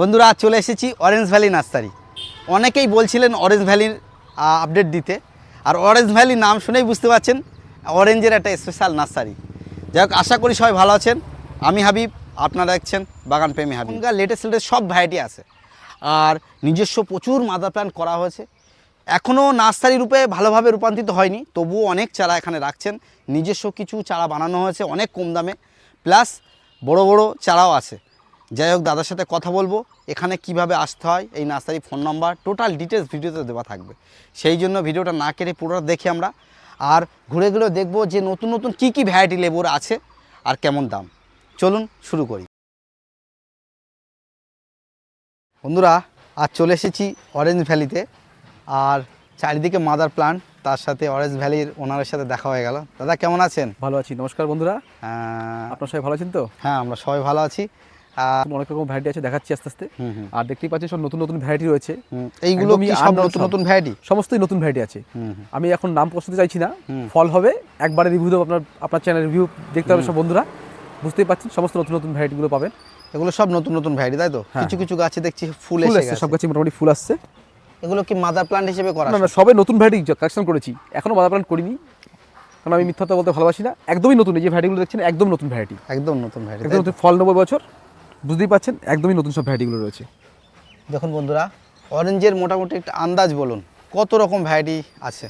বন্ধুরা আজ চলে এসেছি অরেঞ্জ ভ্যালি নার্সারি অনেকেই বলছিলেন অরেঞ্জ ভ্যালির আপডেট দিতে। আর অরেঞ্জ ভ্যালি নাম শুনেই বুঝতে পারছেন অরেঞ্জের একটা স্পেশাল নার্সারি যাই হোক, আশা করি সবাই ভালো আছেন। আমি হাবিব, আপনারা দেখছেন বাগান প্রেমী হাবিব। লেটেস্ট লেটেস্ট সব ভ্যারাইটি আছে। আর নিজস্ব প্রচুর মাদার প্ল্যান্ট করা হয়েছে। এখনও নার্সারি রূপে ভালোভাবে রূপান্তরিত হয়নি, তবুও অনেক চারা এখানে রাখছেন। নিজস্ব কিছু চারা বানানো হয়েছে অনেক কম দামে। প্লাস বড় বড় চারাও আছে। যাই হোক দাদার সাথে কথা বলব। এখানে কীভাবে আসতে হয় এই nursery phone number total details ভিডিওতে দেওয়া থাকবে। সেই জন্য ভিডিওটা না কেটে পুরোটা দেখি আমরা। আর ঘুরে ঘুরে দেখব যে নতুন নতুন কি কি ভ্যারাইটি লেবুর আছে আর কেমন দাম। চলুন শুরু করি। বন্ধুরা আর চলে এসেছি অরেঞ্জ ভ্যালিতে আর চারিদিকে মাদার প্লান্ট তার সাথে অরেঞ্জ ভ্যালির ওনারের সাথে দেখা হয়ে গেল। দাদা কেমন আছেন? ভালো আছি। নমস্কার বন্ধুরা। আহ, আপনার সবাই ভালো আছেন তো? হ্যাঁ আমরা সবাই ভালো আছি। অনেক রকম ভ্যারাইটি আছে দেখাচ্ছি আস্তে আস্তে। হুম হুম। আর দেখতেই পাচ্ছেন সব নতুন নতুন ভ্যারাইটি রয়েছে। এইগুলো সব নতুন নতুন ভ্যারাইটি সমস্তই নতুন ভ্যারাইটি আছে। হুম হুম, আমি এখন নাম চাইছি না। ফল হবে একবারে রিভিউ দেবো আপনার আপনার চ্যানেল রিভিউ দেখতে হবে সব বন্ধুরা। বুঝতেই পারছেন সমস্ত নতুন নতুন ভ্যারাইটিগুলো পাবেন। এগুলো সব নতুন নতুন ভ্যারাইটি তাই তো? হ্যাঁ। কিছু কিছু গাছে দেখছি ফুল এসে সব গাছে মোটামুটি ফুল আসছে। এগুলো কি মাদার প্লান্ট হিসেবে করা না সবে নতুন ভ্যারাইটি কালেকশন করেছি। এখনও বাধা প্ল্যান করিনি। কারণ আমি মিথ্যা কথা বলতে ভালোবাসি না। একদমই নতুন এই যে ভ্যারাইটিগুলো দেখছেন একদম নতুন ভ্যারাইটি একদম নতুন ভ্যারাইটি একদম নতুন ফল নেব বছর। বুঝতেই পারছেন একদমই নতুন সব ভ্যারাইটিগুলো রয়েছে। দেখুন বন্ধুরা অরেঞ্জের মোটামুটি একটা আন্দাজ বলুন কত রকম ভ্যারাইটি আছে?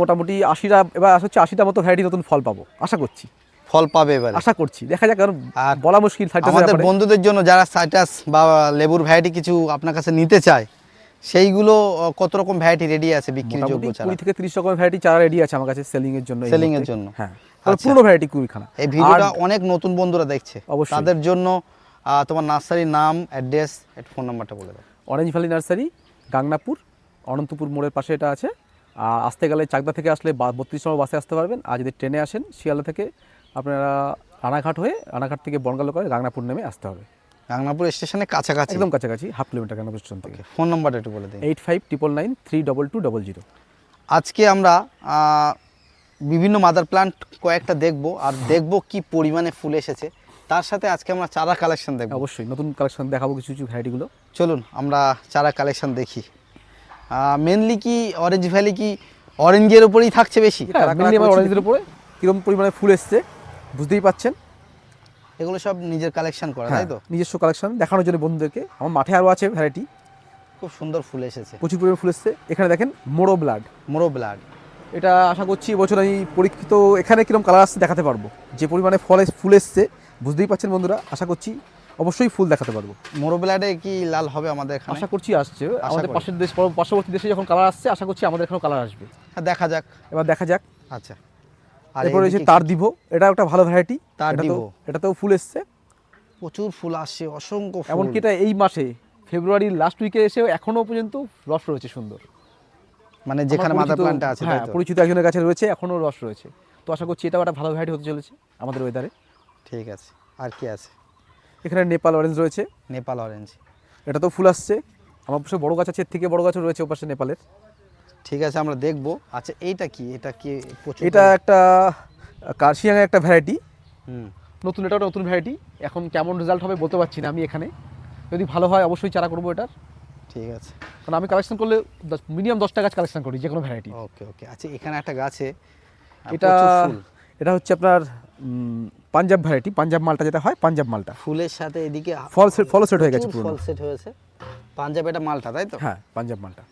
মোটামুটি আশিটা এবার হচ্ছে আশিটা মতো ভ্যারাইটি নতুন ফল পাবো আশা করছি। ফল পাবে এবার। আশা করছি দেখা যাক কারণ আর বলা মুশকিল আমাদের বন্ধুদের জন্য যারা সাইটাস বা লেবুর ভ্যারাইটি কিছু আপনার কাছে নিতে চায় সেইগুলো কত রকম ভ্যারাইটি রেডি আছে বিক্রির যোগ্য চারা কুড়ি থেকে তিরিশ রকমের ভ্যারাইটি চারা রেডি আছে আমার কাছে সেলিং এর জন্য Selling এর জন্য? হ্যাঁ আচ্ছা। পুরো ভ্যারাইটি কুড়িখানা। এই ভিডিওটা অনেক নতুন বন্ধুরা দেখছে। অবশ্যই। তাদের জন্য তোমার নার্সারির নাম অ্যাড্রেস একটু ফোন নাম্বারটা বলে দাও। Orange valley nursery Gangnapur Anantapur মোড়ের পাশে এটা আছে। আর আসতে গেলে চাকদা থেকে আসলে বত্রিশ নম্বর বাসে আসতে পারবেন। আর যদি ট্রেনে আসেন শিয়ালদা থেকে আপনারা রানাঘাট হয়ে রানাঘাট থেকে বনগালো করে গাংনাপুর নেমে আসতে হবে। গাংনাপুর স্টেশনের কাছাকাছি? একদম কাছাকাছি হাফ কিলোমিটার গাংনাপুর স্টেশন থেকে। ফোন নাম্বারটা একটু বলে দিন eight five triple nine three double two double zero. আজকে আমরা বিভিন্ন মাদার প্লান্ট কয়েকটা দেখব। আর দেখব কি পরিমাণে ফুল এসেছে। তার সাথে আজকে আমরা চারা কালেকশন দেখব। অবশ্যই নতুন কালেকশন দেখাবো কিছু কিছু ভ্যারাইটিগুলো চলুন আমরা চারা কালেকশন দেখি। মেনলি কি অরেঞ্জ ভ্যালি কি অরেঞ্জের উপরেই থাকছে বেশি? হ্যাঁ অরেঞ্জের উপরে। কীরকম পরিমাণে ফুল এসছে বুঝতেই পাচ্ছেন। এগুলো সব নিজের কালেকশন করা হ্যাঁ তাই তো? নিজস্ব কালেকশন দেখানোর জন্য বন্ধুদেরকে। আমার মাঠে আরও আছে ভ্যারাইটি খুব সুন্দর ফুল এসেছে। প্রচুর পরিমাণে ফুল এসছে। এখানে দেখেন মোড়ো ব্লাড মোরো ব্লাড এটা আশা করছি এবছর আমি পরীক্ষিত এখানে কীরকম কালার আসছে দেখাতে পারব। যে পরিমাণে ফলে ফুল এসছে বুঝতেই পাচ্ছেন বন্ধুরা আশা করছি অবশ্যই ফুল দেখাতে পারব। মোরো ব্লাডে কি লাল হবে আমাদের এখানে? আশা করছি আসছে। আমাদের পাশের দেশ পর- পার্শ্ববর্তী দেশে যখন কালার আসছে আশা করছি আমাদের এখানেও কালার আসবে। হ্যাঁ, দেখা যাক। এবার দেখা যাক। আচ্ছা। আর এরপরে রয়েছে তার দিব। এটা একটা ভালো ভ্যারাইটি তার দিবো। এটাতেও ফুল এসছে। প্রচুর ফুল আসছে অসংখ্য এমনকি এটা এই মাসে ফেব্রুয়ারির লাস্ট উইকে এসেও এখনও পর্যন্ত রস রয়েছে সুন্দর। মানে যেখানে মাদার প্লান্ট আছে হ্যাঁ পরিচিত একজনের কাছে রয়েছে এখনও রস রয়েছে। তো আশা করছি এটাও একটা ভালো ভ্যারাইটি হতে চলেছে আমাদের ওয়েদারে ঠিক আছে। আর কি আছে? এখানে নেপাল অরেঞ্জ রয়েছে। নেপাল অরেঞ্জ এটা তো ফুল আসছে। আমার পাশে বড় গাছ আছে এর থেকে বড় গাছও রয়েছে ওপাশে নেপালের। ঠিক আছে আমরা দেখব। আচ্ছা এইটা কি? এটা কি এটা একটা কার্শিয়াংয়ের একটা ভ্যারাইটি হুম। নতুন এটা নতুন ভ্যারাইটি এখন কেমন রেজাল্ট হবে বলতে পারছি না আমি এখানে। যদি ভালো হয় অবশ্যই চারা করব এটার। ঠিক আছে। কারণ আমি কালেকশন করলে মিনিমাম দশটা গাছ কালেকশন করি যে কোনো ভ্যারাইটি ওকে ওকে আচ্ছা এখানে একটা গাছে এটা এটা হচ্ছে আপনার পাঞ্জাব ভ্যারাইটি পাঞ্জাব মালটা যেটা হয় পাঞ্জাব মালটা। ফুলের সাথে এদিকে ফল সেট ফলো সেট হয়ে গেছে পুরো ফল সেট হয়েছে। পাঞ্জাব এটা মালটা তাই তো? হ্যাঁ পাঞ্জাব মালটা।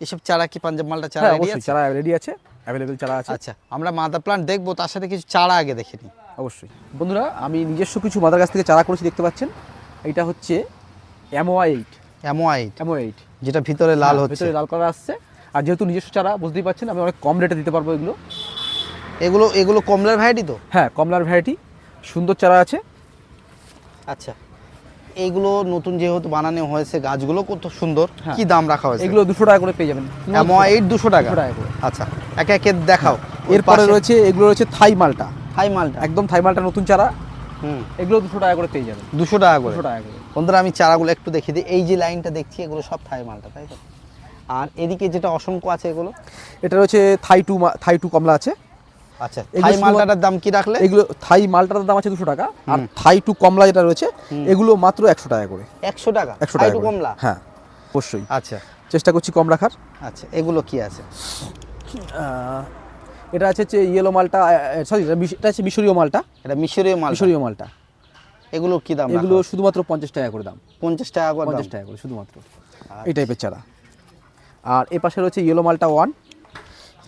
এসব চারা কি পাঞ্জাব মালটা চারা হ্যাঁ ready অবশ্যই আছে? চারা রেডি আছে অ্যাভেলেবেল চারা আছে। আচ্ছা আমরা মাদার প্লান্ট দেখব তার সাথে কিছু চারা আগে দেখে নিই। অবশ্যই। বন্ধুরা আমি নিজস্ব কিছু মাদার গাছ থেকে চারা করেছি দেখতে পাচ্ছেন? এটা হচ্ছে অ্যামোয়া এইট অ্যামোয়াইট অ্যামো এইট যেটা ভিতরে লাল হচ্ছে। হ্যাঁ, ভেতরে লাল কালার আসছে। আর যেহেতু নিজস্ব চারা বুঝতেই পারছেন আমি অনেক কম রেটে দিতে পারব এগুলো। এগুলো এগুলো কমলার ভ্যারাইটি তো? হ্যাঁ কমলার ভ্যারাইটি সুন্দর চারা আছে। আচ্ছা এইগুলো নতুন যেহেতু বানানো হয়েছে গাছগুলো কত সুন্দর হ্যাঁ। কি দাম রাখা হয়েছে? এগুলো দুশো টাকা করে পেয়ে যাবেন। এইট দুশো টাকা? 200 টাকা করে। আচ্ছা একে একে দেখাও। এরপরে রয়েছে এগুলো রয়েছে থাই মালটা। থাই মালটা? একদম থাই মালটা নতুন চারা। হুম। এগুলো দুশো টাকা করে পেয়ে যাবেন। দুশো টাকা করে? দুশো টাকা করে। বন্ধুরা আমি চারাগুলো একটু দেখিয়ে দিই। এই যে লাইনটা দেখছি এগুলো সব থাই মালটা তাই তো? আর এদিকে যেটা অসংখ্য আছে এগুলো? এটা রয়েছে থাই টু থাই টু কমলা আছে। আচ্ছা থাই মালটাটার দাম কি রাখলে? এগুলো থাই মালটার দাম আছে দুশো টাকা আর থাই টু কমলা যেটা রয়েছে এগুলো মাত্র একশো টাকা করে। একশো টাকা? একশো টাকা। কমলা? হ্যাঁ অবশ্যই। আচ্ছা। চেষ্টা করছি কম রাখার। আচ্ছা এগুলো কি আছে? এটা আছে হচ্ছে ইয়েলো মালটা সরি এটা আছে মিশরীয় মালটা। এটা মিশরীয় মাল মিশরীয় মালটা। এগুলো কি দাম এগুলো শুধুমাত্র পঞ্চাশ টাকা করে দাম। পঞ্চাশ টাকা করে পঞ্চাশ টাকা করে শুধুমাত্র। এই টাইপের চারা। আর এ পাশে রয়েছে ইয়েলো মালটা ওয়ান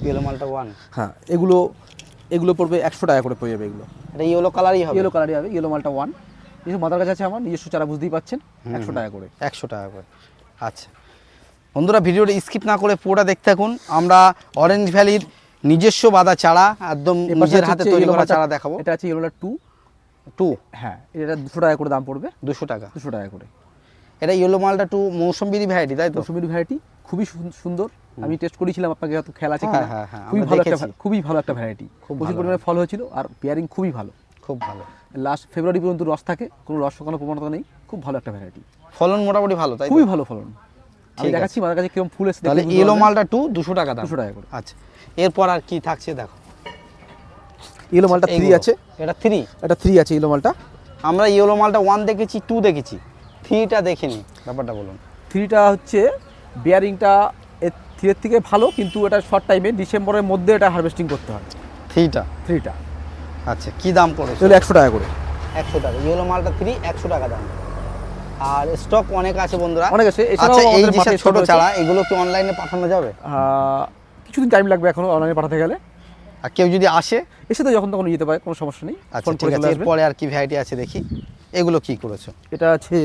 ইয়েলো মালটা ওয়ান হ্যাঁ এগুলো এগুলো পড়বে একশো টাকা করে পড়ে যাবে এগুলো। এটা ইয়েলো কালারই হবে। ইয়েলো কালারই হবে ইয়েলো মালটা ওয়ান নিজস্ব মাদার কাছে আছে আমার নিজস্ব চারা বুঝতেই পাচ্ছেন একশো টাকা করে। একশো টাকা করে। আচ্ছা। বন্ধুরা ভিডিওটা স্কিপ না করে পুরোটা দেখতে থাকুন। আমরা অরেঞ্জ ভ্যালির নিজস্ব বাদা চারা একদম নিজের হাতে তৈরি করা চারা দেখাবো। এটা আছে ইয়েলোটা টু টু হ্যাঁ এটা দুশো টাকা করে দাম পড়বে। দুশো টাকা। দুশো টাকা করে। এটা ইয়েলো মালটা টু মৌসুম্বিরি ভ্যারাইটি তাই তো? ভ্যারাইটি খুবই সুন- সুন্দর। আমি টেস্ট করেছিলাম আপনাকে হয়তো খেয়াল আছে হ্যাঁ, কিনা। হ্যাঁ, হ্যাঁ, খুবই ভালো একটা খুবই ভালো একটা ভ্যারাইটি খুব প্রচুর পরিমাণে ফল হয়েছিল আর পেয়ারিং খুবই ভালো। খুব ভালো। লাস্ট ফেব্রুয়ারি পর্যন্ত রস থাকে কোনো রস শুকানোর প্রবণতা নেই খুব ভালো একটা ভ্যারাইটি ফলন মোটামুটি ভালো তাই খুবই ভালো ফলন। আমি দেখাচ্ছি আমার কাছে কীরকম ফুল এসে তাহলে ইয়েলো মালটা টু দুশো টাকা দাম। দুশো টাকা করে। আচ্ছা। এরপর আর কি থাকছে দেখো। ইয়েলো মালটা থ্রি আছে। এটা থ্রি এটা থ্রি আছে ইয়েলো মালটা। আমরা ইয়েলো মালটা ওয়ান দেখেছি টু দেখেছি। থ্রিটা দেখিনি ব্যাপারটা বলুন। থ্রিটা হচ্ছে বিয়ারিংটা এর থ্রির থেকে ভালো কিন্তু এটা শর্ট টাইমে ডিসেম্বরের মধ্যে এটা হারভেস্টিং করতে হয়। থ্রিটা? থ্রিটা। আচ্ছা কি দাম পড়েছে? এগুলো একশো টাকা করে। একশো টাকা ইয়েলো মালটা থ্রি একশো টাকা দাম। আর স্টক অনেক আছে বন্ধুরা। অনেক আছে এছাড়াও আচ্ছা এই যে ছোট চারা এগুলো কি অনলাইনে পাঠানো যাবে? কিছুদিন টাইম লাগবে এখনও অনলাইনে পাঠাতে গেলে। আর কেউ যদি আসে? এসে তো যখন তখন যেতে পারে কোনো সমস্যা নেই। আচ্ছা ঠিক আছে এরপরে আর কি ভ্যারাইটি আছে দেখি। এগুলো কি করেছ? এটা আছে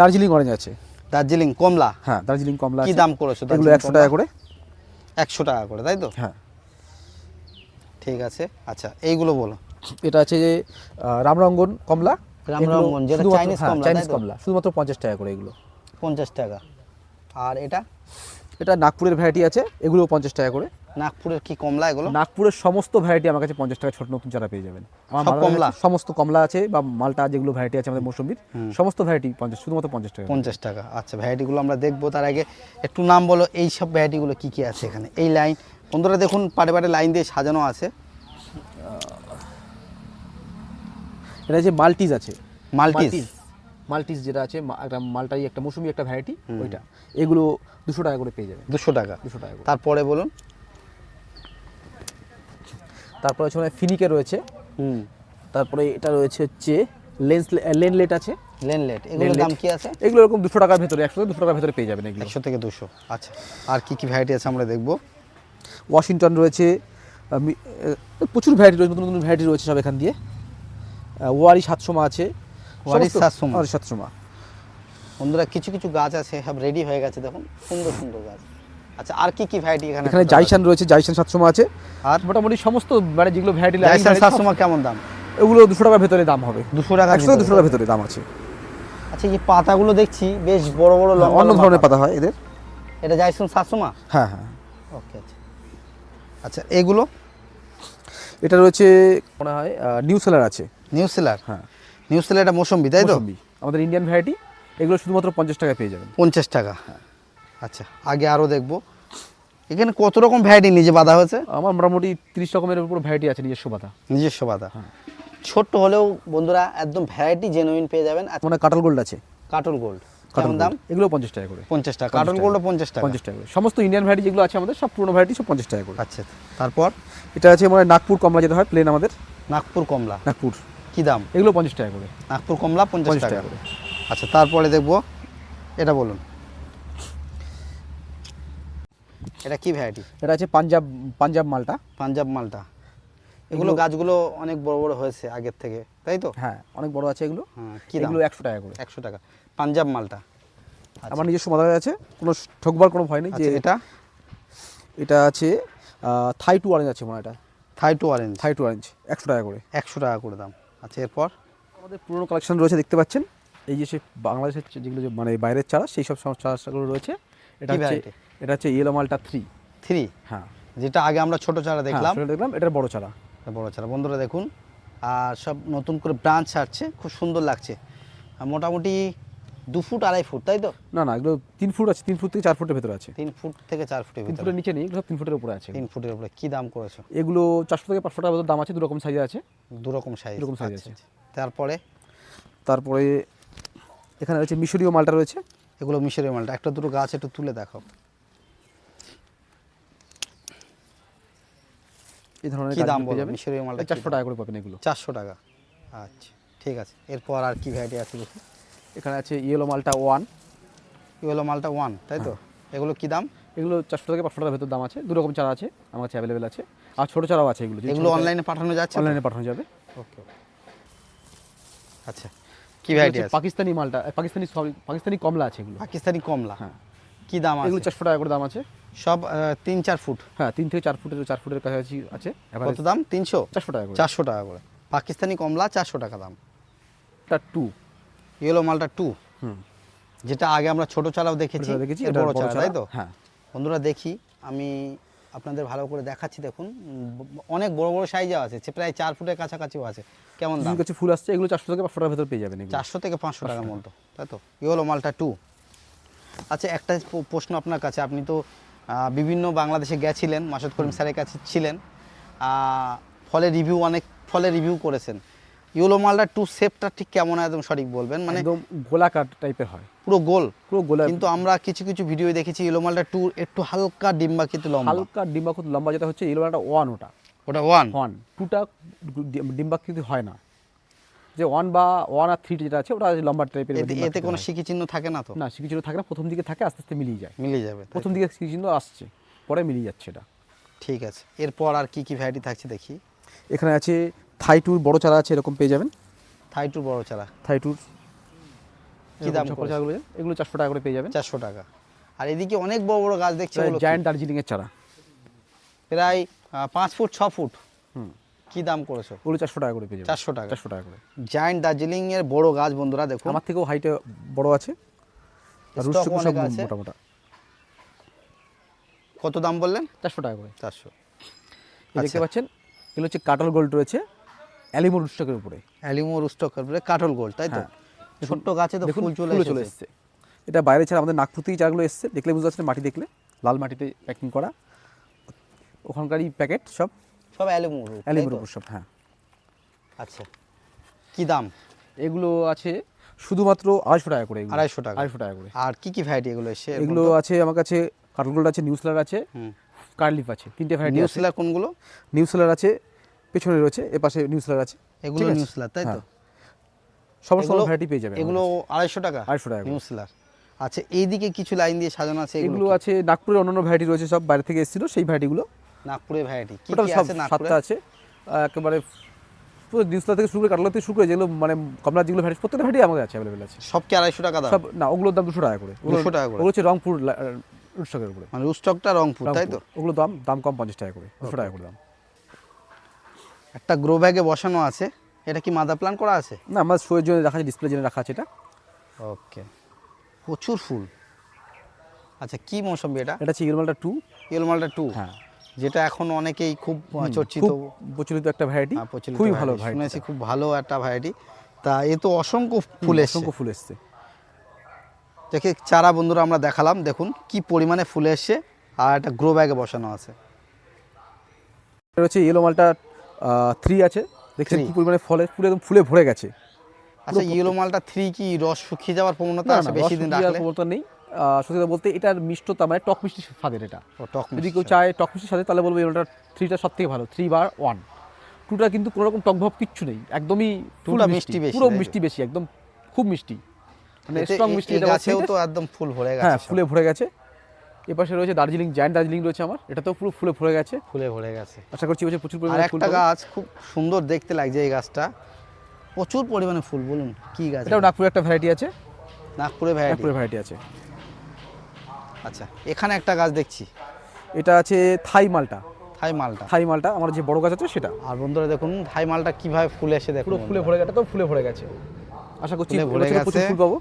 দার্জিলিং অরেঞ্জ আছে। দার্জিলিং কমলা। হ্যাঁ দার্জিলিং কমলা কি দাম করেছ এগুলো একশো টাকা করে। একশো টাকা করে তাই তো? হ্যাঁ। ঠিক আছে আচ্ছা এইগুলো বলো। এটা আছে যে রামরঙ্গন কমলা। রামরঙ্গন, যেটা চাইনিজ হ্যাঁ, কমলা, চাইনিজ? কমলা শুধুমাত্র পঞ্চাশ টাকা করে এগুলো। পঞ্চাশ টাকা। আর এটা? এটা নাগপুরের ভ্যারাইটি আছে এগুলো পঞ্চাশ টাকা করে। নাগপুরের কি কমলা এগুলো? নাগপুরের সমস্ত ভ্যারাইটি আমার কাছে পঞ্চাশ টাকা ছোট নতুন চারা পেয়ে যাবেন। আমার কমলা? সমস্ত কমলা আছে বা মালটা যেগুলো ভ্যারাইটি আছে আমাদের মৌসুমির সমস্ত ভ্যারাইটি পঞ্চাশ শুধুমাত্র পঞ্চাশ টাকা পঞ্চাশ টাকা। আচ্ছা ভ্যারাইটিগুলো আমরা দেখব তার আগে। একটু নাম বলো এই সব ভ্যারাইটিগুলো কী কী আছে এখানে? এই লাইন বন্ধুরা দেখুন পাটে পাটে লাইন দিয়ে সাজানো আছে। এটা যে মাল্টিজ আছে। মাল্টিস যেটা আছে মা- একটা মালটাই একটা মৌসুমি একটা ভ্যারাইটি ওইটা। এগুলো দুশো টাকা করে পেয়ে যাবেন। দুশো টাকা। দুশো টাকা তারপরে বলুন। তারপরে হচ্ছে মানে ফিনিকে রয়েছে। হুম। তারপরে এটা রয়েছে হচ্ছে লেন্স লেনলেট আছে। লেনলেট এগুলোর দাম কি আছে? এগুলো এরকম দুশো টাকার ভেতরে একশো দুশো টাকার ভেতরে পেয়ে যাবেন এগুলো। একশো থেকে দুশো। আচ্ছা আর কি কি ভ্যারাইটি আছে আমরা দেখব? ওয়াশিংটন রয়েছে মি- প্রচুর ভ্যারাইটি রয়েছে নতুন নতুন ভ্যারাইটি রয়েছে সব এখান দিয়ে। ওয়ারি সাতশোমা আছে। ওয়ারি সমস্ত- সাতশোমা। ওয়ারি সাতশোমা বন্ধুরা কিছু কিছু গাছ আছে সব রেডি হয়ে গেছে দেখুন সুন্দর সুন্দর গাছ। আচ্ছা আর কি কি ভ্যারাইটি এখানে এখানে জাইসান রয়েছে জাইসান সাতশোমা আছে। আর? মোটামুটি সমস্ত মানে যেগুলো ভ্যারাইটি জাইসান সাতশোমা কেমন দাম? এগুলো দুশো টাকার ভেতরে দাম হবে। দুশো টাকা একশো দুশো টাকার ভেতরে। দাম আছে। আচ্ছা এই পাতাগুলো দেখছি বেশ বড় বড় লম্বা অন্য ধরনের পাতা। হয় এদের। এটা জাইসন সাতশোমা হ্যাঁ হ্যাঁ। ওকে আচ্ছা। আচ্ছা এগুলো? এটা রয়েছে মনে হয় নিউ সেলার আছে। নিউ সেলার হ্যাঁ। নিউ সেলার এটা মৌসম্বি তাই তো। আমাদের ইন্ডিয়ান ভ্যারাইটি এগুলো শুধুমাত্র পঞ্চাশ টাকায় পেয়ে যাবেন। পঞ্চাশ টাকা? আচ্ছা আগে আরও দেখব। এখানে কত রকম ভ্যারাইটি নিজে বাঁধা হয়েছে? আমার মোটামুটি তিরিশ রকমের উপর ভ্যারাইটি আছে নিজস্ব পাতা নিজস্ব বাঁধা। ছোট্ট হলেও বন্ধুরা একদম ভ্যারাইটি জেনুইন পেয়ে যাবেন। আর মানে কাটাল গোল্ড আছে। কাটল গোল্ড কাটল কেমন দাম? এগুলো পঞ্চাশ টাকা করে। পঞ্চাশ টাকা। কাটল টাকা। গোল্ডও পঞ্চাশ টাকা। পঞ্চাশ টাকা করে। সমস্ত ইন্ডিয়ান ভ্যারাইটি যেগুলো আছে আমাদের সব পুরোনো ভ্যারাইটি সব পঞ্চাশ টাকা করে। আচ্ছা তারপর? এটা আছে মানে নাগপুর কমলা যেটা হয় প্লেন আমাদের। নাগপুর কমলা। নাগপুর। কি দাম? এগুলো পঞ্চাশ টাকা করে। নাগপুর কমলা পঞ্চাশ টাকা করে। আচ্ছা তারপরে দেখব এটা বলুন। এটা কি ভ্যারাইটি এটা আছে পাঞ্জাব পাঞ্জাব মালটা। পাঞ্জাব মালটা। এগুলো গাছগুলো অনেক বড় বড় হয়েছে আগের থেকে তাই তো? হ্যাঁ অনেক বড় আছে এগুলো। হ্যাঁ কি এগুলো একশো টাকা করে। একশো টাকা। পাঞ্জাব মালটা। আমার নিজস্ব মাদার আছে কোনো ঠকবার কোনো ভয় নেই যে আচ্ছা এটা? এটা আছে থাই টু অরেঞ্জ আছে মনে হয় এটা। Thai two orange Thai two orange একশো টাকা করে। একশো টাকা করে দাম। আচ্ছা এরপর? আমাদের পুরনো কালেকশন রয়েছে দেখতে পাচ্ছেন। এই যে সেই বাংলাদেশের যেগুলো যে মানে বাইরের চারা সেই সব চারাগুলো রয়েছে। এটা হচ্ছে এটা হচ্ছে ইয়েলো মালটা থ্রি থ্রি হ্যাঁ। যেটা আগে আমরা ছোট চারা দেখলাম। হ্যাঁ, দেখলাম এটা বড় চারা। বড় চারা। বন্ধুরা দেখুন আর সব নতুন করে ব্রাঞ্চ ছাড়ছে খুব সুন্দর লাগছে। আর মোটামুটি দু ফুট আড়াই ফুট তাই তো? না না এগুলো তিন ফুট আছে তিন ফুট থেকে চার ফুটের ভেতরে আছে। তিন ফুট থেকে চার ফুটের তিন ভিতরে। ফুটের নিচে নেই এগুলো তিন ফুটের উপরে আছে। তিন ফুটের উপরে কি দাম করেছ? এগুলো চারশো থেকে পাঁচশো ভেতর দাম আছে দু রকম সাইজে আছে। দু রকম সাইজ দু রকম size আছে। তারপরে? তারপরে এখানে রয়েছে মিশরীয় মালটা রয়েছে। এগুলো মিশরের মালটা একটা দুটো গাছ একটু তুলে দেখাও এই ধরনের কি দাম গাছগুলো পেয়ে বলো যাবেন। মিশরীয় মালটা চারশো টাকা করে পাবেন এগুলো। চারশো টাকা আচ্ছা ঠিক আছে। এরপর আর কি ভ্যারাইটি আছে দেখি? এখানে আছে ইয়েলো মালটা ওয়ান এগুলো মালটা ওয়ান তাই তো? এগুলো কি দাম? এগুলো চারশো থেকে পাঁচশো টাকার ভেতর দাম আছে। দু রকম চারা আছে আমার কাছে অ্যাভেলেবেল আছে। আর ছোটো চারাও আছে এগুলো এগুলো অনলাইনে পাঠানো যাচ্ছে? অনলাইনে পাঠানো যাবে। ওকে আচ্ছা কি ভ্যারাইটি আছে? পাকিস্তানি মালটা পাকিস্তানি sorry, পাকিস্তানি কমলা আছে এগুলো। পাকিস্তানি কমলা? হ্যাঁ। কি দাম এগুলো চারশো টাকা করে দাম আছে। সব তিন চার ফুট? হ্যাঁ তিন থেকে চার ফুটের চার ফুটের কাছাকাছি আছে। কত দাম? তিনশো? চারশো টাকা করে। চারশো টাকা করে। পাকিস্তানি কমলা চারশো টাকা দাম। টু ইয়েলো মালটা টু যেটা আগে আমরা ছোট চারাও দেখেছি দেখেছি বড় চারা তাই তো? হ্যাঁ। বন্ধুরা দেখি আমি আপনাদের ভালো করে দেখাচ্ছি দেখুন। অনেক বড় বড় সাইজও আছে প্রায় চার ফুটের কাছাকাছিও আছে। কেমন দাম? কিছু কাছে ফুল আসছে এগুলো চারশো থেকে পাঁচশো টাকার ভেতর পেয়ে যাবেন চারশো থেকে পাঁচশো টাকার মতো তাই তো? ইয়েলো মালটা টু আচ্ছা একটা প্রশ্ন আপনার কাছে আপনি তো বিভিন্ন বাংলাদেশে গেছিলেন মাসুদ করিম স্যারের কাছে ছিলেন ফলে রিভিউ অনেক ফলে রিভিউ করেছেন। ইয়েলো মালটা টু শেপটা ঠিক কেমন একদম সঠিক বলবেন? মানে একদম গোলাকার টাইপের হয়। পুরো গোল। পুরো গোলা কিন্তু আমরা কিছু কিছু ভিডিও দেখেছি ইয়েলো মালটা টু একটু হালকা ডিম্বা কিন্তু লম্বা। হালকা ডিম্বা খুব লম্বা যেটা হচ্ছে এগুলো একটা ওয়ান ওটা। ওটা ওয়ান ওয়ান টুটা ডিম্বা কিন্তু হয় না। যে ওয়ান বা ওয়ান আর থ্রি যেটা আছে ওটা লম্বা টাইপের এতে কোনো সিকি চিহ্ন থাকে না তো? না সিকি চিহ্ন থাকে না প্রথম দিকে থাকে আস্তে আস্তে মিলিয়ে যায়। মিলিয়ে যাবে প্রথম দিকে সিকি চিহ্ন আসছে পরে মিলিয়ে যাচ্ছে এটা। ঠিক আছে। এরপর আর কি কি ভ্যারাইটি থাকছে দেখি। এখানে আছে থাই টুর বড় চারা আছে এরকম পেয়ে যাবেন? থাই টু বড় চারা। থাই টুর কি দাম ছোট চারাগুলো এগুলো চারশো টাকা করে পেয়ে যাবেন। চারশো টাকা। আর এদিকে অনেক বড় বড় গাছ দেখছি? জায়ান্ট দার্জিলিং এর চারা। প্রায় পাঁচ ফুট ছ ফুট। হুম। কি দাম করেছ? ওগুলো চারশো টাকা করে পেয়ে যাবেন। চারশো টাকা। চারশো টাকা করে। জায়ান্ট দার্জিলিং এর বড় গাছ বন্ধুরা দেখো আমার থেকেও হাইটে বড় আছে। আর Stock রুটস্টুকু সব মোটা মোটা কত দাম বললেন? চারশো টাকা করে। চারশো। এই দেখতে আচ্ছা। পাচ্ছেন এগুলো হচ্ছে কাটল গোল্ড রয়েছে। অ্যালিমো রুটস্টকের উপরে। অ্যালিমো রুস্টক উপরে কাটল গোল্ড তাই তো? হ্যাঁ। ছোট্ট গাছে তো ফুল চলে চলে এসছে। এটা বাইরে ছাড়া আমাদের নাগপুর থেকে চারাগুলো এসছে। দেখলে বুঝতে পারছেন মাটি দেখলে লাল মাটিতে প্যাকিং করা। ওখানকারই প্যাকেট সব। সব অ্যালিমো অ্যালিমোর উপর সব হ্যাঁ। আচ্ছা। কি দাম? এগুলো আছে শুধুমাত্র আড়াইশো টাকা করে আড়াইশো টাকা। আড়াইশো টাকা করে। আর কি কি ভ্যারাইটি এগুলো এসে এগুলো আছে আমার কাছে কাটল গোল্ড আছে নিউসলার আছে কার্লিফ আছে তিনটে ভ্যারাইটি নিউসিলার কোনগুলো? নিউসলার আছে পেছনে রয়েছে এপাশে নিউসলার আছে। এগুলো? নিউসিলার তাই তো? হ্যাঁ। সমস্ত ভ্যারাইটি পেয়ে যাবে এগুলো আড়াইশো টাকা আড়াইশো টাকা। নিউসিলার আচ্ছা এইদিকে কিছু লাইন দিয়ে সাজানো আছে এগুলো আছে নাগপুরের অন্যান্য ভ্যারাইটি রয়েছে সব বাইরে থেকে এসেছিল সেই ভ্যারাইটিগুলো নাগপুরের ভ্যারাইটি কি কি আছে নাগপুরে? আছে। একেবারে পুরো নিউজলা থেকে শুরু করে কাটলা থেকে শুরু করে যেগুলো মানে কমলা যেগুলো ভ্যারাইটি প্রত্যেকটা ভ্যারাইটি আমাদের আছে অ্যাভেলেবেল আছে। সব কি আড়াইশো টাকা দাম? সব না ওগুলোর দাম দুশো টাকা করে। 200 টাকা করে? ওগুলো হচ্ছে রংপুর রুটস্টকের উপরে। মানে রুস্টকটা রংপুর তাই তো। ওগুলো দাম দাম কম পঞ্চাশ টাকা করে দুশো টাকা করে দাম। একটা গ্রো ব্যাগে বসানো আছে। এটা কি মাদার প্ল্যান করা আছে? না আমার শোয়ের জন্য রাখা আছে ডিসপ্লে জন্য রাখা আছে এটা। ওকে প্রচুর ফুল। আচ্ছা কি মৌসুমি এটা? এটা হচ্ছে ইরমালটা টু ইয়েলমালটা টু হ্যাঁ। যেটা এখন অনেকেই খুব চর্চিত। প্রচলিত একটা ভ্যারাইটি খুবই ভালো শুনেছি খুব ভালো একটা ভ্যারাইটি তা এ তো অসংখ্য ফুল অসংখ্য ফুল এসছে। দেখে চারা বন্ধুরা আমরা দেখালাম। দেখুন কি পরিমাণে ফুল এসছে। আর একটা গ্রো ব্যাগে বসানো আছে। এটা হচ্ছে ইয়েলো মালটা থ্রি আছে। দেখছেন কি পরিমাণে ফলে ফুলে একদম ফুলে ভরে গেছে। আচ্ছা ইয়েলো মালটা থ্রি কি রস শুকিয়ে যাওয়ার প্রবণতা আছে? বেশি দিন রাখলে? প্রবণতা নেই। সত্যি বলতে এটার মিষ্টতা মানে টক মিষ্টি স্বাদের এটা। টক যদি কেউ চায় টক মিষ্টি স্বাদে তাহলে বলব এটা থ্রিটা সব থেকে ভালো। থ্রি বার ওয়ান টুটা কিন্তু কোনো রকম টকভাব কিচ্ছু নেই। একদমই পুরো মিষ্টি। বেশি, পুরো মিষ্টি বেশি একদম খুব মিষ্টি। মানে স্ট্রং মিষ্টি এটা। তো একদম ফুল ভরে গেছে হ্যাঁ ফুলে ভরে গেছে। এপাশে রয়েছে দার্জিলিং জায়ান্ট দার্জিলিং রয়েছে আমার। এটা তো পুরো ফুলে ভরে গেছে। ফুলে ভরে গেছে। আশা করছি বলছে প্রচুর পরিমাণে ফুল একটা গাছ খুব সুন্দর দেখতে লাগছে এই গাছটা। প্রচুর পরিমাণে ফুল বলুন কি গাছ এটাও নাগপুরে একটা ভ্যারাইটি আছে। নাগপুরে ভ্যারাইটি নাগপুরে ভ্যারাইটি আছে। আচ্ছা এখানে একটা গাছ দেখছি। এটা আছে থাই মালটা। থাই মালটা। থাই মালটা আমার যে বড় গাছ আছে সেটা। আর বন্ধুরা দেখুন থাই মালটা কীভাবে ফুলে এসে দেখুন পুরো ফুলে ভরে গেছে তো ফুলে ভরে গেছে। আশা করছি। ফুল পাবো।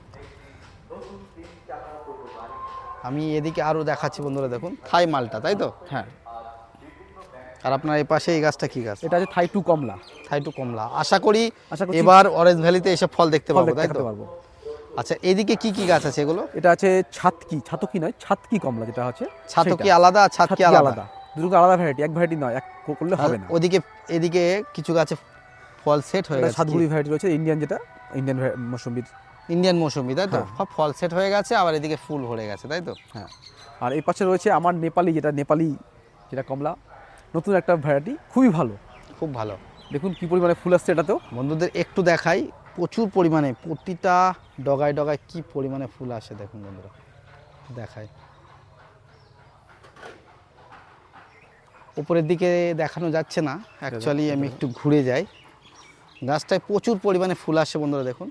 আমি এদিকে আরও দেখাচ্ছি বন্ধুরা দেখুন থাই মালটা তাই তো? হ্যাঁ। আর আপনার এই পাশে এই গাছটা কি গাছ? এটা আছে থাই টু কমলা। থাই টু কমলা। আশা করি এবার অরেঞ্জ ভ্যালিতে এসে ফল দেখতে পাবো তাই তো? পারব। আচ্ছা এদিকে কি কি গাছ আছে এগুলো? এটা আছে ছাতকি ছাতকি নয় ছাতকি কমলা যেটা আছে ছাতকি। আলাদা আর ছাতকি আলাদা? দুটো আলাদা ভ্যারাইটি এক ভ্যারাইটি নয় এক করলে হবে না। ওদিকে এদিকে কিছু গাছে ফল সেট হয়ে গেছে সাতগুড়ি ভ্যারাইটি রয়েছে ইন্ডিয়ান যেটা ইন্ডিয়ান মৌসুমির ইন্ডিয়ান মৌসুমি তাই তো? হ্যাঁ। সব ফল সেট হয়ে গেছে আবার এদিকে ফুল ভরে গেছে তাই তো? হ্যাঁ। আর এই পাশে রয়েছে আমার নেপালি যেটা নেপালি যেটা কমলা নতুন একটা ভ্যারাইটি খুবই ভালো। খুব ভালো। দেখুন কি পরিমাণে ফুল আসছে এটাতেও। বন্ধুদের একটু দেখাই প্রচুর পরিমাণে প্রতিটা ডগায় ডগায় কি পরিমাণে ফুল আসে দেখুন বন্ধুরা। দেখাই। উপরের দিকে দেখানো যাচ্ছে না অ্যাকচুয়ালি আমি একটু ঘুরে যাই। গাছটায় প্রচুর পরিমাণে ফুল আসে বন্ধুরা দেখুন।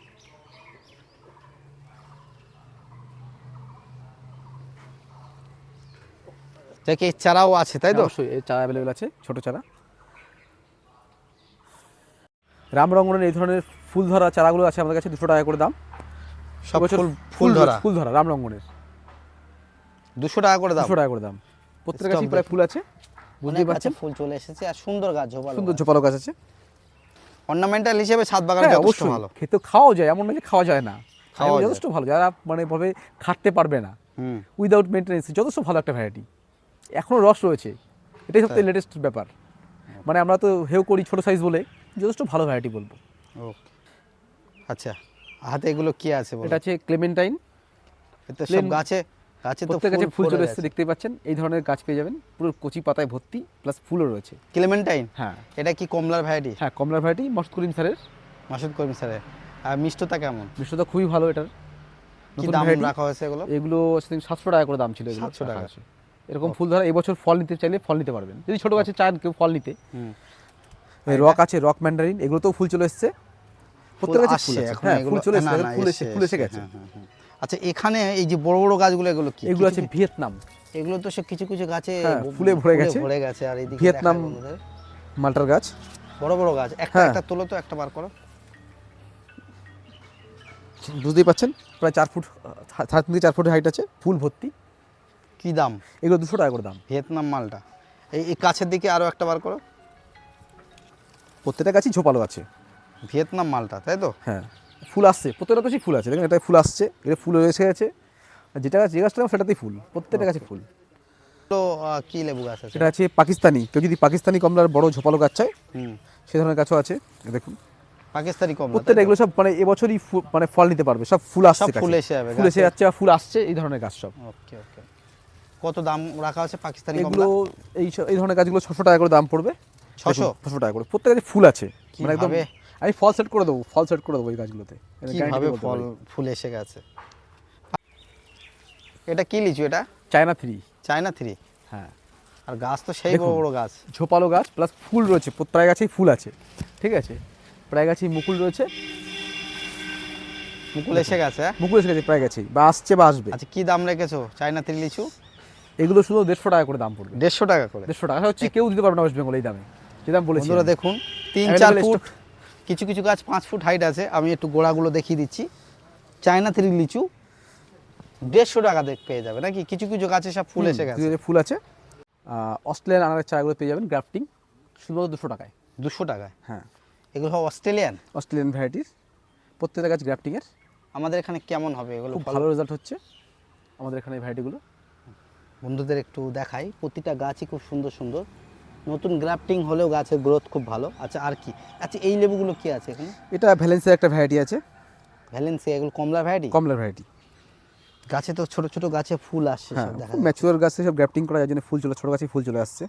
দেখে এর চারাও আছে তাই তো? অবশ্যই এই চারা অ্যাভেলেবেল আছে ছোট চারা। রামরঙ্গনের এই ধরনের ফুল ধরা চারাগুলো আছে আমাদের কাছে দুশো টাকা করে দাম। সব ফুল ফুল ধরা ফুল ধরা রামরঙ্গনের। দুশো টাকা করে দাম? দুশো টাকা করে দাম। প্রত্যেকের কাছে Stop প্রায় ফুল আছে বুঝতেই পারছেন? ফুল চলে এসেছে আর সুন্দর গাছ ঝোপালো সুন্দর ঝোপালো গাছ আছে। অর্নামেন্টাল হিসেবে ছাদ বাগান হ্যাঁ যথেষ্ট অবশ্যই। ভালো। খেতে খাওয়াও যায় এমন না যে খাওয়া যায় না। খাওয়া যথেষ্ট ভালো যারা মানে ভাবে খাটতে পারবে না। হুম। উইদাউট মেনটেন্স যথেষ্ট ভালো একটা ভ্যারাইটি এখনও রস রয়েছে। এটাই সবথেকে লেটেস্ট ব্যাপার। মানে আমরা তো হেউ করি ছোট সাইজ বলে যথেষ্ট ভালো ভ্যারাইটি বলব। ওকে। আচ্ছা হাতে এগুলো কি আছে এটা হচ্ছে ক্লেমেন্টাইন সব গাছে গাছে তো প্রত্যেক গাছে ফুল চলে এসেছে দেখতেই পাচ্ছেন। এই ধরনের গাছ পেয়ে যাবেন পুরো কচি পাতায় ভর্তি প্লাস ফুলও রয়েছে। ক্লেমেন্টাইন হ্যাঁ। এটা কি কমলার ভ্যারাইটি হ্যাঁ কমলার ভ্যারাইটি করিম স্যারের। মাসুদ করিম স্যারের। আর মিষ্টতা কেমন? মিষ্টতা খুবই ভালো এটার। কি দাম রাখা হয়েছে এগুলো? এগুলো সেদিন সাতশো টাকা করে দাম ছিল সাতশো টাকা। এরকম ফুল ধরা এবছর ফল নিতে চাইলে ফল নিতে পারবেন। যদি ছোট গাছে চান কেউ ফল নিতে। হুম। রক আছে রক ম্যান্ডারিন এগুলোতেও ফুল চলে এসছে। প্রত্যেক গাছে ফুল আছে। এখন হ্যাঁ ফুল চলে এসছে ফুল এসে ফুল এসে গেছে। হ্যাঁ, হ্যাঁ। আচ্ছা এখানে এই যে বড় বড় গাছগুলো এগুলো কি এগুলো আছে ভিয়েতনাম। এগুলো তো সব কিছু কিছু গাছে ফুলে ভরে গেছে। ভরে গেছে আর এইদিকে ভিয়েতনাম মাল্টার গাছ। বড় বড় গাছ। একটা। একটা তোলো তো একটা বার করো। বুঝতেই পাচ্ছেন প্রায় চার ফুট তিন থেকে চার ফুট হাইট আছে ফুল ভর্তি। কি দাম? এগুলো দুশো টাকা করে দাম। ভিয়েতনাম মালটা। এই এই কাছের দিকে আরও একটা বার করো। প্রত্যেকটা গাছই ঝোপালো আছে। ভিয়েতনাম মালটা তাই তো? হ্যাঁ ফুল আসছে। প্রত্যেকটা গাছই ফুল আছে। দেখেন এটা ফুল আসছে। এটা ফুল এসে গেছে। আর যেটা গাছ যে গাছটা সেটাতেই ফুল। প্রত্যেকটা গাছে ফুল। তো কি লেবু গাছ আছে? সেটা আছে পাকিস্তানি। কেউ যদি পাকিস্তানি কমলার বড় ঝোপালো গাছ চায় হুম। সে ধরনের গাছও আছে। দেখুন। পাকিস্তানি কমলা প্রত্যেকটা এগুলো সব মানে এবছরই মানে ফল নিতে পারবে। সব ফুল আসছে ফুল এসে যাবে ফুল এসে যাচ্ছে ফুল আসছে এই ধরনের গাছ সব। ওকে ওকে কত দাম রাখা আছে পাকিস্তানি এগুলো এই এই ধরনের গাছগুলো ছশো টাকা করে দাম পড়বে। 600? ছশো টাকা করে। প্রত্যেক গাছে ফুল আছে। মানে একদম আমি ফল সেট করে দেবো ফল সেট করে দেবো এই গাছগুলোতে। কীভাবে ফল ফুল এসে গেছে? এটা কি লিচু এটা? China three. China three? হ্যাঁ। আর গাছ তো সেই। বড় বড় গাছ। ঝোপালো গাছ প্লাস ফুল রয়েছে প্র- প্রায় গাছেই ফুল আছে। ঠিক আছে? প্রায় গাছেই মুকুল রয়েছে। মুকুল এসে গেছে হ্যাঁ? মুকুল এসে গেছে প্রায় গাছেই বা আসছে বা আসবে। আচ্ছা কি দাম রেখেছো? চায়না থ্রি লিচু? এগুলো শুধু দেড়শো টাকা করে দাম পড়বে। দেড়শো টাকা করে। দেড়শো টাকা। হচ্ছে কেউ দিতে পারবে না ওয়েস্ট বেঙ্গল এই দামে। যে দাম বলেছি। দেখুন তিন চার ফুট কিছু কিছু গাছ পাঁচ ফুট হাইট আছে আমি একটু গোড়াগুলো দেখিয়ে দিচ্ছি। চায়না থ্রি লিচু দেড়শো টাকা দেখ পেয়ে যাবে নাকি? কিছু কিছু গাছে সব ফুল এসে গেছে। ফুল আছে। অস্ট্রেলিয়ান আনারের চারাগুলো পেয়ে যাবেন গ্রাফটিং শুধুমাত্র দুশো টাকায়। দুশো টাকায়? হ্যাঁ। এগুলো সব অস্ট্রেলিয়ান অস্ট্রেলিয়ান ভ্যারাইটিস প্রত্যেকটা গাছ গ্রাফটিংয়ের আমাদের এখানে কেমন হবে এগুলো ভালো রেজাল্ট হচ্ছে। আমাদের এখানে এই ভ্যারাইটিগুলো বন্ধুদের একটু দেখাই। প্রতিটা গাছই খুব সুন্দর সুন্দর। নতুন গ্রাফটিং হলেও গাছের গ্রোথ খুব ভালো। আচ্ছা আর কি? আচ্ছা এই লেবুগুলো কি আছে এখানে? এটা ভ্যালেন্সের একটা ভ্যারাইটি আছে। ভ্যালেন্সিয়া এগুলো কমলা ভ্যারাইটি কমলা ভ্যারাইটি গাছে তো ছোট ছোট গাছে ফুল আসছে ম্যাচুয়ার গাছে সব গ্রাফটিং করা যায় জন্য ফুল চলে ছোটো গাছে ফুল চলে আসছে।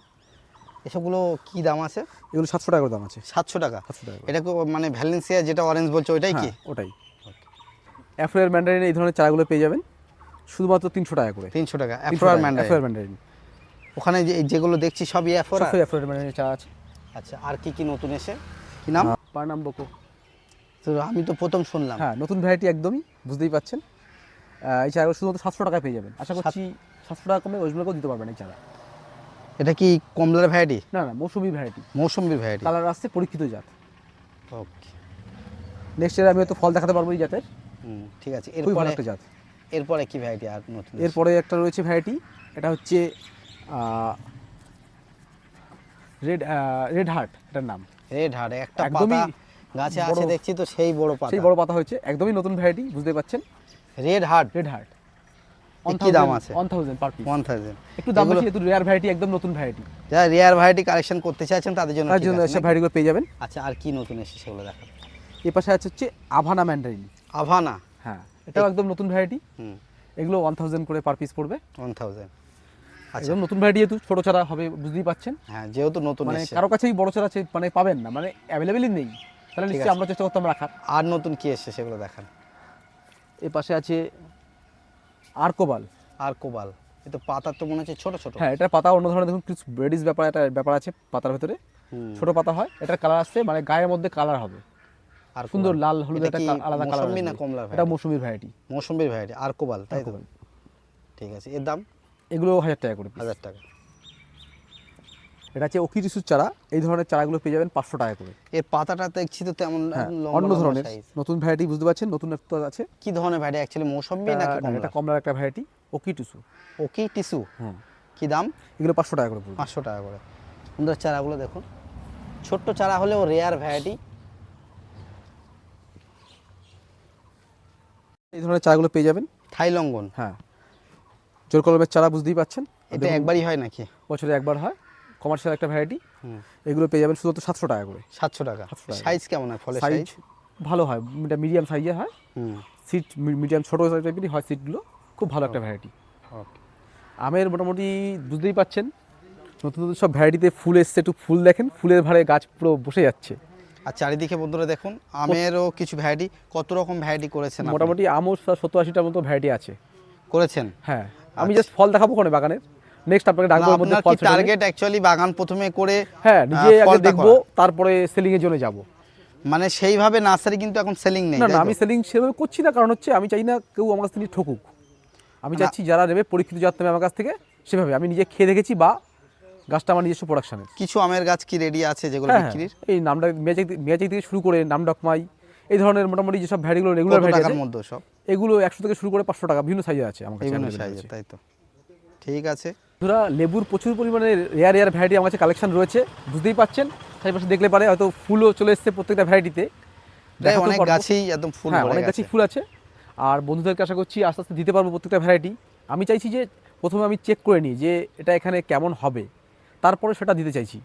এসবগুলো কি দাম আছে? এগুলো সাতশো টাকার দাম আছে। সাতশো টাকা? সাতশো টাকা এটা মানে ভ্যালেন্সিয়া যেটা অরেঞ্জ বলছে ওইটাই কি? হ্যাঁ, ওটাই। অ্যাফ্রোয়ার ম্যান্ডারিন এই ধরনের চারাগুলো পেয়ে যাবেন। শুধুমাত্র তিনশো টাকা করে। তিনশো টাকা 300 অ্যাফ্রোয়ার ম্যান্ডারিন ওখানে যে যেগুলো দেখছি সবই অ্যাফ্রোয়ার চারা আছে। আচ্ছা আর কি কি নতুন এসে? কি নাম? পার নাম বকো। তো আমি তো প্রথম শুনলাম। হ্যাঁ নতুন ভ্যারাইটি একদমই বুঝতেই পাচ্ছেন। এই চারাগুলো শুধুমাত্র সাতশো টাকায় পেয়ে যাবেন। আশা করছি সাতশো টাকা কমে ওইগুলোকেও দিতে পারবেন এই চারা। এটা কি কমলার ভ্যারাইটি না না মৌসুমি ভ্যারাইটি মৌসুম্বির ভ্যারাইটি কালার আসছে পরীক্ষিত জাত। ওকে নেক্সট ইয়ার আমি হয়তো ফল দেখাতে পারব এই জাতের। হুম ঠিক আছে। এরপরে একটা জাত। এরপরে কি ভ্যারাইটি আর নতুন এরপরে একটা রয়েছে ভ্যারাইটি এটা হচ্ছে রেড রেড হার্ট এটার নাম। রেড হার্ট একটা একদমই গাছে আছে দেখছি তো সেই বড় পাতা। সেই বড় পাতা হয়েছে একদমই নতুন ভ্যারাইটি বুঝতে পাচ্ছেন রেড হার্ট রেড হার্ট কি দাম আছে? One thousand per piece one thousand একটু দাম বেশি একটু রেয়ার ভ্যারাইটি একদম নতুন ভ্যারাইটি যারা রেয়ার ভ্যারাইটি কালেকশন করতে চাইছেন তাদের জন্য তার জন্য এসব ভ্যারাইটিগুলো পেয়ে যাবেন। আচ্ছা আর কি নতুন এসেছে সেগুলো দেখান এ পাশে আছে হচ্ছে আভানা ম্যান্ডারিন আভানা এটাও একদম নতুন ভ্যারাইটি এগুলো ওয়ান থাউজেন্ড করে পার পিস পড়বে। ওয়ান থাউজেন্ড আচ্ছা। নতুন ভ্যারাইটি যেহেতু ছোটো চারা হবে বুঝতেই পাচ্ছেন। হ্যাঁ যেহেতু নতুন মানে কারও কাছেই বড় চারা মানে পাবেন না মানে অ্যাভেলেবেলই নেই। তাহলে নিশ্চয়ই আমরা চেষ্টা করতাম রাখার। আর নতুন কি এসেছে সেগুলো দেখান। এ পাশে আছে আর্কোবাল আর কোবাল। এ তো পাতার তো মনে হচ্ছে ছোট ছোট। হ্যাঁ এটা পাতা অন্য ধরনের দেখুন কিছু ব্রেডিস ব্যাপার একটা ব্যাপার আছে পাতার ভেতরে। ছোট পাতা হয় এটার কালার আসছে মানে গায়ের মধ্যে কালার হবে। আর সুন্দর লাল হলুদ একটা আলাদা কালার মৌসুম্বি না কমলার এটা? মৌসুমির ভ্যারাইটি মৌসুম্বির ভ্যারাইটি আর কোবাল তাই তো? ঠিক আছে এর দাম? এগুলো হাজার টাকা করে হাজার টাকা। এটা হচ্ছে ওকি টিসুর চারা এই ধরনের চারাগুলো পেয়ে যাবেন পাঁচশো টাকা করে। এর পাতাটা দেখছি তো তেমন হ্যাঁ অন্য ধরনের। নতুন ভ্যারাইটি বুঝতে পারছেন? নতুন একটা আছে। কি ধরনের ভ্যারাইটি অ্যাকচুয়ালি মৌসুম্বি নাকি এটা- কমলা কমলার একটা variety okay tissue okay tissue হুম কি দাম? এগুলো পাঁচশো টাকা করে পড়বে। পাঁচশো টাকা করে। সুন্দর চারাগুলো দেখুন। ছোট্ট চারা হলেও রেয়ার ভ্যারাইটি এই ধরনের চারাগুলো পেয়ে যাবেন। থাই লঙ্ঘন হ্যাঁ। জোর কলমের চারা বুঝতেই পাচ্ছেন। এটা একবারই হয় নাকি? বছরে একবার হয়। কমার্শিয়াল একটা ভ্যারাইটি এগুলো পেয়ে যাবেন শুধু সাতশো টাকা করে। সাতশো টাকা। সাইজ কেমন হয় ফলের সাইজ ভালো হয়। এটা মিডিয়াম সাইজে হয়। সিট মিডিয়াম ছোটো টাইপেরই হয় সিটগুলো খুব ভালো একটা ভ্যারাইটি আমের মোটামুটি বুঝতেই পাচ্ছেন। নতুন নতুন সব ভ্যারাইটিতে ফুল এসছে। একটু ফুল দেখেন। ফুলের ভারে গাছ পুরো বসে যাচ্ছে। আর চারিদিকে বন্ধুরা দেখুন আমেরও কিছু ভ্যারাইটি কত রকম ভ্যারাইটি করেছেন? মোটামুটি আমও সত্তর আশিটার মতো ভ্যারাইটি আছে। করেছেন? হ্যাঁ আমি জাস্ট ফল দেখাবো কোনে বাগানের। নেক্সট আপনাকে ডাকবো মধ্যে ফল। টার্গেট অ্যাকচুয়ালি বাগান প্রথমে করে হ্যাঁ নিজে আগে দেখব তারপরে সেলিং এর জন্য যাব। মানে সেইভাবে নার্সারি কিন্তু এখন সেলিং নেই না না আমি সেলিং সেভাবে করছি না কারণ হচ্ছে আমি চাই না কেউ আমার কাছ থেকে ঠকুক। আমি চাচ্ছি যারা নেবে পরীক্ষিত জাত নেবে আমার কাছ থেকে সেভাবে। আমি নিজে খেয়ে দেখেছি বা গাছটা আমার নিজস্ব প্রোডাকশনের কিছু আমের গাছ কি রেডি আছে যেগুলো হ্যাঁ হ্যাঁ, বিক্রির? এই নামটা মেজাক মেজাক থেকে শুরু করে নাম ডকমাই এই ধরনের মোটামুটি যেসব ভ্যারিগুলো রেগুলার ভ্যারি আছে মধ্যে সব? এগুলো একশো থেকে শুরু করে পাঁচশো টাকা বিভিন্ন সাইজে আছে আমার কাছে। তাই তো। ঠিক আছে। বন্ধুরা লেবুর প্রচুর পরিমাণে রেয়ার রেয়ার ভ্যারাইটি আমার কাছে কালেকশন রয়েছে বুঝতেই পাচ্ছেন চারিপাশে দেখলে পারে হয়তো ফুলও চলে এসছে প্রত্যেকটা ভ্যারাইটিতে অনেক গাছেই একদম ফুল হ্যাঁ অনেক গেছে। গাছই ফুল আছে। আর বন্ধুদেরকে আশা করছি আস্তে আস্তে দিতে পারব প্রত্যেকটা ভ্যারাইটি আমি চাইছি যে প্রথমে আমি চেক করে নিই যে এটা এখানে কেমন হবে। তারপরে সেটা দিতে চাইছি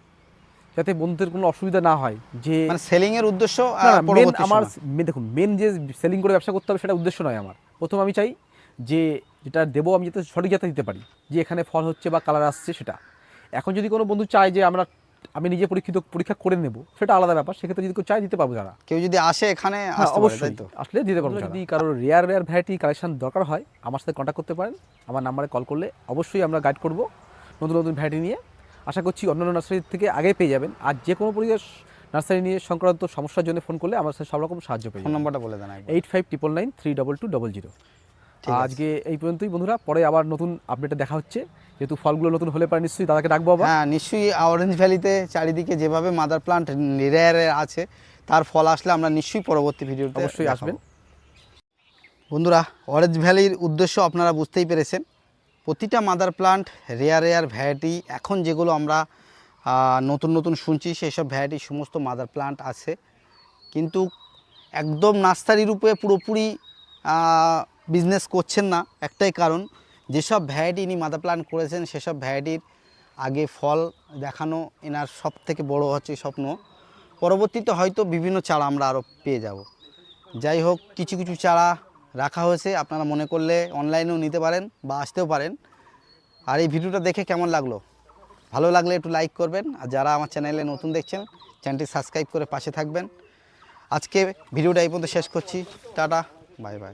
যাতে বন্ধুদের কোনো অসুবিধা না হয় যে মানে সেলিং এর উদ্দেশ্য আমার দেখুন মেন যে সেলিং করে ব্যবসা করতে হবে সেটা উদ্দেশ্য নয় আমার। প্রথম আমি চাই যে যেটা দেবো আমি যাতে সঠিক যাতে দিতে পারি যে এখানে ফল হচ্ছে বা কালার আসছে সেটা। এখন যদি কোনো বন্ধু চায় যে আমরা আমি নিজে পরীক্ষিত পরীক্ষা করে নেব সেটা আলাদা ব্যাপার সেক্ষেত্রে যদি কেউ চায় দিতে পারব যারা কেউ যদি আসে এখানে হ্যাঁ, অবশ্যই তো? আসলে দিতে পারব যদি কারোর রেয়ার রেয়ার ভ্যারাইটি কালেকশন দরকার হয় আমার সাথে কন্ট্যাক্ট করতে পারেন আমার নাম্বারে কল করলে অবশ্যই আমরা গাইড করব নতুন নতুন ভ্যারাইটি নিয়ে। আশা করছি অন্যান্য নার্সারি থেকে আগে পেয়ে যাবেন। আর যে কোনো পরিবেশ নার্সারি নিয়ে সংক্রান্ত সমস্যার জন্য ফোন করলে আমার সাথে সব রকম সাহায্য পেয়ে ফোন নাম্বারটা বলে দেন eight five triple nine three double two double zero. আজকে এই পর্যন্তই বন্ধুরা পরে আবার নতুন আপডেটে দেখা হচ্ছে। যেহেতু ফলগুলো নতুন হলে পারে নিশ্চয়ই দাদাকে ডাকবো আবার। হ্যাঁ নিশ্চয়ই অরেঞ্জ ভ্যালিতে চারিদিকে যেভাবে মাদার প্লান্ট রেয়ার আছে তার ফল আসলে আমরা নিশ্চয়ই পরবর্তী ভিডিওতে অবশ্যই আসবেন। বন্ধুরা অরেঞ্জ ভ্যালির উদ্দেশ্য আপনারা বুঝতেই পেরেছেন। প্রতিটা mother plant rare rare variety এখন যেগুলো আমরা নতুন নতুন শুনছি সেই সব ভ্যারাইটি সমস্ত মাদার প্লান্ট আছে। কিন্তু একদম নার্সারি রূপে পুরোপুরি বিজনেস করছেন না। একটাই কারণ, যেসব ভ্যারাইটি ইনি মাদার প্লান্ট করেছেন, সেসব ভ্যারাইটির আগে ফল দেখানো এনার সব থেকে বড় হচ্ছে স্বপ্ন। পরবর্তীতে হয়তো বিভিন্ন চারা আমরা আরও পেয়ে যাব। যাই হোক, কিছু কিছু চারা রাখা হয়েছে, আপনারা মনে করলে অনলাইনেও নিতে পারেন বা আসতেও পারেন। আর এই ভিডিওটা দেখে কেমন লাগল? ভালো লাগলে একটু লাইক করবেন। আর যারা আমার চ্যানেলে নতুন দেখছেন চ্যানেলটি সাবস্ক্রাইব করে পাশে থাকবেন। আজকে ভিডিওটা এই পর্যন্ত শেষ করছি। Tata bye bye